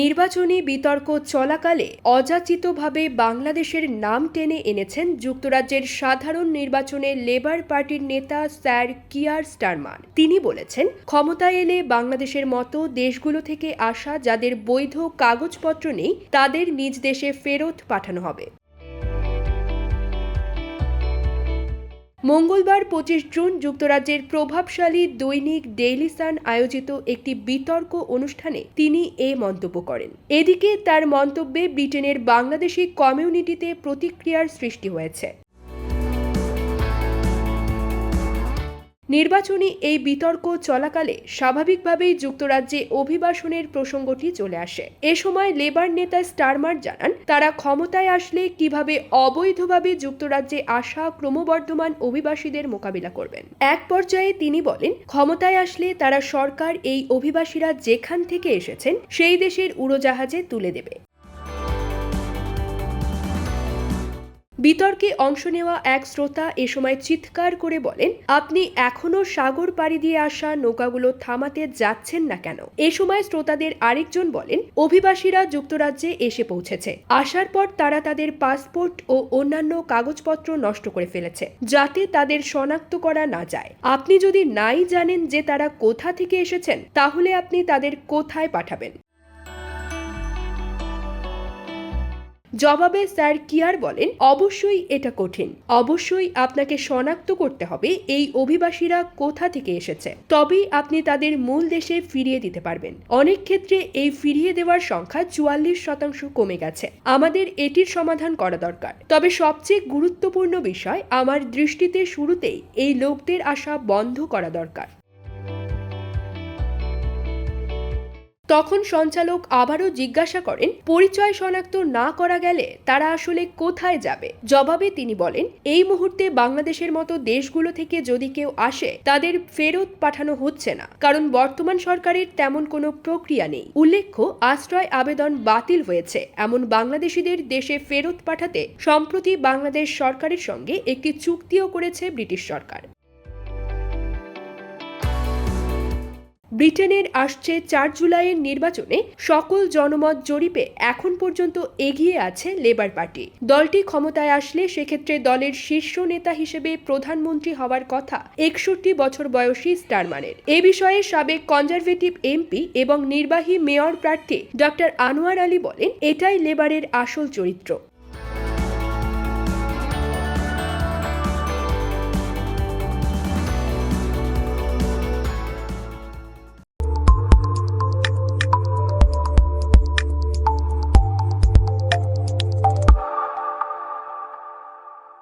নির্বাচনী বিতর্ক চলাকালে অযাচিতভাবে বাংলাদেশের নাম টেনে এনেছেন যুক্তরাজ্যের সাধারণ নির্বাচনে লেবার পার্টির নেতা স্যার কিয়ার স্টারমান। তিনি বলেছেন, ক্ষমতায় এলে বাংলাদেশের মতো দেশগুলো থেকে আসা যাদের বৈধ কাগজপত্র নেই, তাদের নিজ দেশে ফেরত পাঠানো হবে। মঙ্গলবার পঁচিশ জুন যুক্তরাজ্যের প্রভাবশালী দৈনিক ডেইলি সান আয়োজিত একটি বিতর্ক অনুষ্ঠানে তিনি এ মন্তব্য করেন। এদিকে তার মন্তব্যে ব্রিটেনের বাংলাদেশি কমিউনিটিতে প্রতিক্রিয়ার সৃষ্টি হয়েছে। নির্বাচনী এই বিতর্ক চলাকালে স্বাভাবিকভাবেই যুক্তরাজ্যে অভিবাসনের প্রসঙ্গটি চলে আসে। এ সময় লেবার নেতা স্টারমার জানান, তারা ক্ষমতায় আসলে কীভাবে অবৈধভাবে যুক্তরাজ্যে আসা ক্রমবর্ধমান অভিবাসীদের মোকাবিলা করবেন। এক পর্যায়ে তিনি বলেন, ক্ষমতায় আসলে তারা সরকার এই অভিবাসীরা যেখান থেকে এসেছেন, সেই দেশের উড়োজাহাজে তুলে দেবে। বিতর্কে অংশ নেওয়া এক শ্রোতা এ সময় চিৎকার করে বলেন, আপনি এখনও সাগর পাড়ি দিয়ে আসা নৌকাগুলো থামাতে যাচ্ছেন না কেন? এ সময় শ্রোতাদের আরেকজন বলেন, অভিবাসীরা যুক্তরাজ্যে এসে পৌঁছেছে। আসার পর তারা তাদের পাসপোর্ট ও অন্যান্য কাগজপত্র নষ্ট করে ফেলেছে, যাতে তাদের শনাক্ত করা না যায়। আপনি যদি নাই জানেন যে তারা কোথা থেকে এসেছেন, তাহলে আপনি তাদের কোথায় পাঠাবেন? জবাবে স্যার কিয়ার বলেন, অবশ্যই এটা কঠিন। অবশ্যই আপনাকে শনাক্ত করতে হবে এই অভিবাসীরা কোথা থেকে এসেছে। তবেই আপনি তাদের মূল দেশে ফিরিয়ে দিতে পারবেন। অনেক ক্ষেত্রে এই ফিরিয়ে দেওয়ার সংখ্যা চুয়াল্লিশ শতাংশ কমে গেছে। আমাদের এটির সমাধান করা দরকার। তবে সবচেয়ে গুরুত্বপূর্ণ বিষয়, আমার দৃষ্টিতে শুরুতেই এই লোকদের আসা বন্ধ করা দরকার। তখন সঞ্চালক আবারও জিজ্ঞাসা করেন, পরিচয় শনাক্ত না করা গেলে তারা আসলে কোথায় যাবে? জবাবে তিনি বলেন, এই মুহূর্তে বাংলাদেশের মতো দেশগুলো থেকে যদি কেউ আসে, তাদের ফেরত পাঠানো হচ্ছে না, কারণ বর্তমান সরকারের তেমন কোনো প্রক্রিয়া নেই। উল্লেখ্য, আশ্রয় আবেদন বাতিল হয়েছে। এমন বাংলাদেশিদের দেশে ফেরত পাঠাতে সম্প্রতি বাংলাদেশ সরকারের সঙ্গে একটি চুক্তিও করেছে ব্রিটিশ সরকার। ব্রিটেনের আসছে চার জুলাইয়ের নির্বাচনে সকল জনমত জরিপে এখন পর্যন্ত এগিয়ে আছে লেবার পার্টি। দলটি ক্ষমতায় আসলে সেক্ষেত্রে দলের শীর্ষ নেতা হিসেবে প্রধানমন্ত্রী হওয়ার কথা একষট্টি বছর বয়সী স্টারমানের। এ বিষয়ে সাবেক কনজারভেটিভ এমপি এবং নির্বাহী মেয়র প্রার্থী ডক্টর আনোয়ার আলী বলেন, এটাই লেবারের আসল চরিত্র।